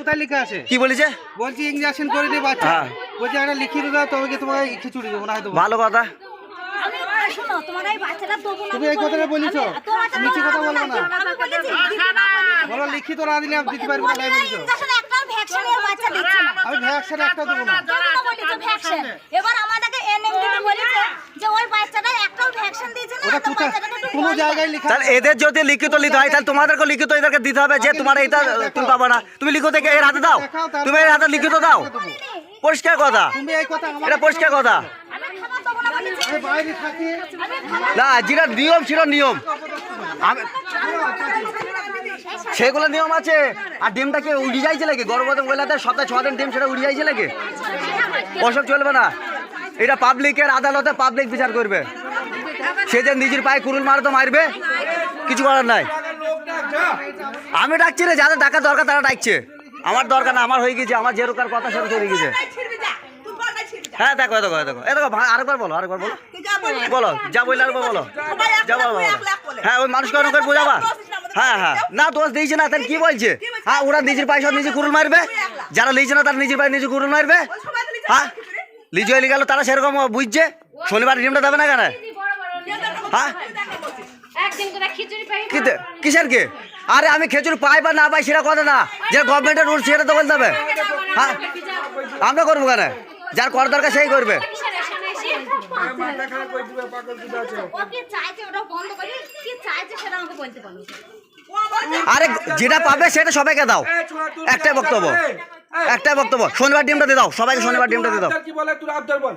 কোথায় লেখা আছে? কি বলেছে? বলছি ইঞ্জেকশন করে দিয়ে বাচ্চা। হ্যাঁ। বলছি একটা লিখিয়ে দাও তবে কি তোমাকে খিচুড়ি দেবো না দেবো। ভালো কথা। আমি শোনো তোমার এই বাচ্চাটা দেবো না তুমি এই কথাটা বলেছ? মিছি কথা বলব না। বলো লিখিত না দিলে আমি দিতে পারব না আমি ভ্যাকসিন একটা দেবো না। এবার আমাদেরকে এনএমডি বলেছে যে ওই বাচ্চাটা একটাও ভ্যাকসিন দিয়েছে না ওটা তো কোথায় বাচ্চাটাকে একটু কোনো বলো। জায়গায় লেখা তাহলে এদের যদি লিখিত নিতে হয় তাহলে তোমাদেরকে লিখিত এদেরকে দিতে হবে যে তোমার এটা তুমি পাবা না তুমি লিখিত এর হাতে দাও তুমি এর হাতে লিখিত দাও পরিষ্কার কথা তুমি এই কথা আমার এটা পরিষ্কার কথা আমি খাবার দেবো না বলেছি আমি বাইরে থাকি আমি খাবার না যেটা নিয়ম ছিল নিয়ম আমি সেগুলো নিয়ম আছে আর ডিমটা ডিমটাকে উড়ে যাইছে নাকি গর্ভবতী মহিলাদের সপ্তাহে ছ দিন ডিম সেটা উড়ে যাইছে নাকি ওসব চলবে না এটা পাবলিকের আদালতে পাবলিক বিচার করবে সে যে নিজের পায়ে কুরুল মারে তো মারবে? কিছু করার নাই। আমি ডাকছি রে, যাদের ডাকার দরকার তারা ডাকছে। আমার দরকার না, আমার হয়ে গেছে, আমার যেরকম কথা সেরকম হয়ে গেছে। হ্যাঁ দেখো দেখো দেখো এ দেখো আরেকবার বলো আরেকবার বলো। বলো, যা বললে আরেকবার বলো। যা বলো বলো। হ্যাঁ ওই মানুষকে অনেক করে বোঝাবা। হ্যাঁ হ্যাঁ। না, দোষ দিয়েছে না, তাহলে কি বলছে? হ্যাঁ ওরা নিজের পায়ে সব নিজে কুরুল মারবে। যারা লিজে না, তারা নিজের পায়ে নিজে কুরুল মারবে। হ্যাঁ লিজে হয়ে গেল, তারা সেরকম বুঝছে। শনিবার ডিমটা দেবে না কেন? হ্যাঁ? একদিন করে খিচুড়ি পাই কি দে- কিসের কি? আরে আমি খেজুর পাই বা না পাই সেটা কথা না। যে গভর্নমেন্টের রুল সেটা তো বলতে হবে। হ্যাঁ? আমরা করব কেন? যার করার দরকার সেই করবে। করে আরে যেটা পাবে সেটা সবাইকে দাও। একটাই বক্তব্য। একটাই বক্তব্য। শনিবার ডিমটা দিয়ে দাও। সবাইকে শনিবার ডিমটা দিয়ে দাও। কি বলে? তুই আবদার বল।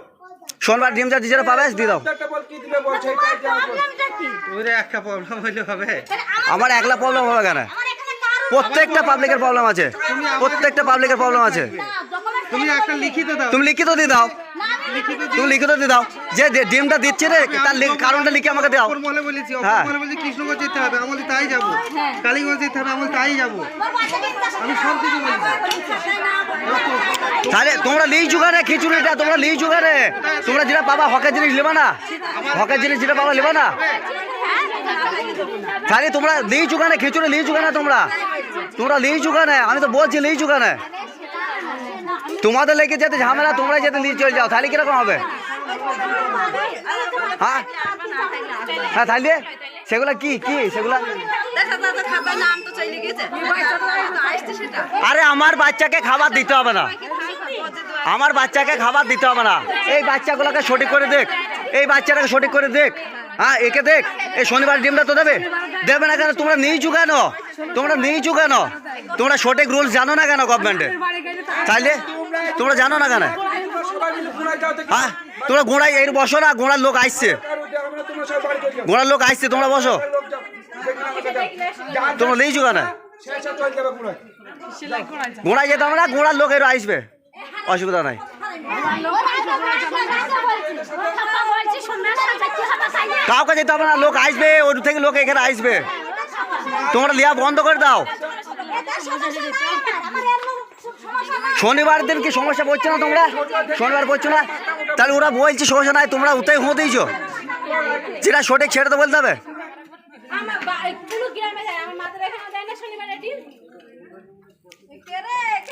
শনিবার ডিম যা যেটা পাবে দিয়ে দাও। আমার একলা প্রবলেম হবে কেন? প্রত্যেকটা পাবলিকের প্রবলেম আছে। প্রত্যেকটা পাবলিকের প্রবলেম আছে। তুমি লিখিত তুমি লিখিত দিয়ে দাও। তুমি লিখিত দিয়ে দাও। যে যে ডিমটা দিচ্ছে রে তার কারণটা লিখে আমাকে দাও। মহলে বলেছি হ্যাঁ। মহলে বলেছি কৃষ্ণগঞ্জ যেতে হবে আমি তাই যাব। কালীগঞ্জ যেতে হবে আমি তাই যাব। আমি সব কিছু তাহলে তোমরা লিই জুগারে খিচুড়িটা তোমরা লিই জুগারে তোমরা যেটা পাবা হকের জিনিস নেবা না? হকের জিনিস যেটা পাবা নেবা না? তাহলে তোমরা লিই জুগানে খিচুড়ি লিই জুগানে তোমরা? তোমরা লিই জুগানে আমি তো বলছি লিই জুগানে তোমাদের লেগে যেতে ঝামেলা তোমরা যেতে নিয়ে চলে যাও। তাহলে কীরকম হবে? হ্যাঁ? হ্যাঁ তাহলে সেগুলা কি কি? সেগুলা আরে আমার বাচ্চাকে খাবার দিতে হবে না। আমার বাচ্চাকে খাবার দিতে হবে না। এই বাচ্চাগুলোকে সঠিক করে দেখ। এই বাচ্চাটাকে সঠিক করে দেখ। হ্যাঁ একে দেখ। এই শনিবার ডিমটা তো দেবে। দেবে না কেন? তোমরা নিয়েছো কেন? তোমরা নিয়েছো কেন? তোমরা সঠিক রুলস জানো না কেন গভর্নমেন্টে তাইলে তোমরা জানো না কেন? হ্যাঁ তোমরা গোড়ায় এই বসো না, গোড়ার লোক আসছে। গোড়ার লোক আসছে, তোমরা বসো। তোমরা নিয়েছো কেন? গোড়ায় যেতে হবে না, গোড়ার লোক এর আসবে। অসুবিধা নাই? কাউকে যেতে হবে না, লোক আসবে, ওর থেকে লোক এখানে আসবে। তোমরা লিয়া বন্ধ করে দাও। শনিবার দিন কি সমস্যা পড়ছে না তোমরা? শনিবার পড়ছো না? তাহলে ওরা বলছে সমস্যা নাই তোমরা উতাই হো দিয়েছ। যেটা সঠিক সেটা তো বলতে হবে।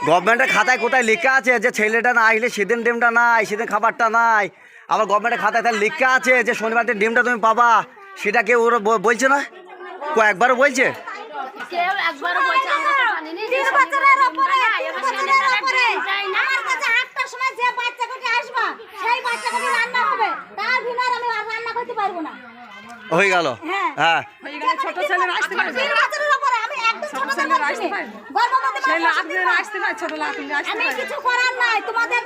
গভর্নমেন্টের খাতায় কোথায় লেখা আছে যে ছেলেটা না আসলে সেদিন ডিমটা নাই সেদিন খাবারটা নাই। আবার গভর্নমেন্টের খাতায় তাহলে লেখা আছে যে শনিবার দিন ডিমটা তুমি পাবা। সেটা কেউ ওরা বলছে না? কয়েকবারও বলছে? কেউ একবারও বলছে আমরা তো জানি না যে তিন বছরের ওপরে শনিবারে তিন এবার বছরের শনিবারে ওপরে ডিম যায় না আমার কাছে আটটার সময় যে বাচ্চাটাকে আসবা সেই বাচ্চাটাকে রান্না হবে তার ভিনার আমি আর রান্না করতে পারব না। হয়ে গেল। হ্যাঁ। হ্যাঁ। ছোট ছেলে আসতে পারবে। তিন বছরের ওপরে আমি একদম ছোট ছেলে আসতে পারবে। আসতে পারবে ছোট আমি কিছু করার নাই তোমাদের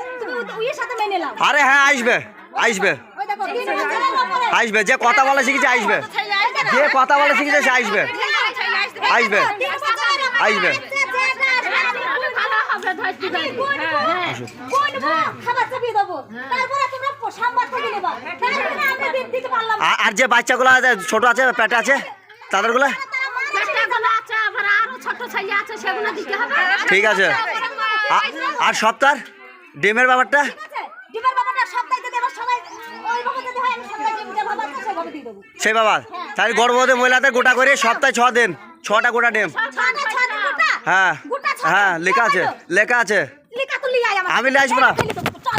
তুমি সাথে মেনে নাও। আরে হ্যাঁ আসবে আসবে। আসবে যে কথা বলা শিখেছে আসবে। যে কথা বলা শিখেছে সে আসবে। আসবে। আসবে। খাবার চাপিয়ে দেবো? তারপরে তোমরা সাম্বার থেকে নেবা। আর- আর যে বাচ্চাগুলো আছে ছোট আছে পেটে আছে তাদেরগুলো? ঠিক আছে। আর সপ্তাহ ডিমের ব্যাপারটা? হয় সেই বাবা তাহলে গর্ভবতী মহিলাদের গোটা করে সপ্তাহে ছ দিন ছটা গোটা ডিম। ছটা ছটা গোটা? হ্যাঁ। হ্যাঁ লেখা আছে লেখা আছে। আমি লিয়ে আসব না। দেবো।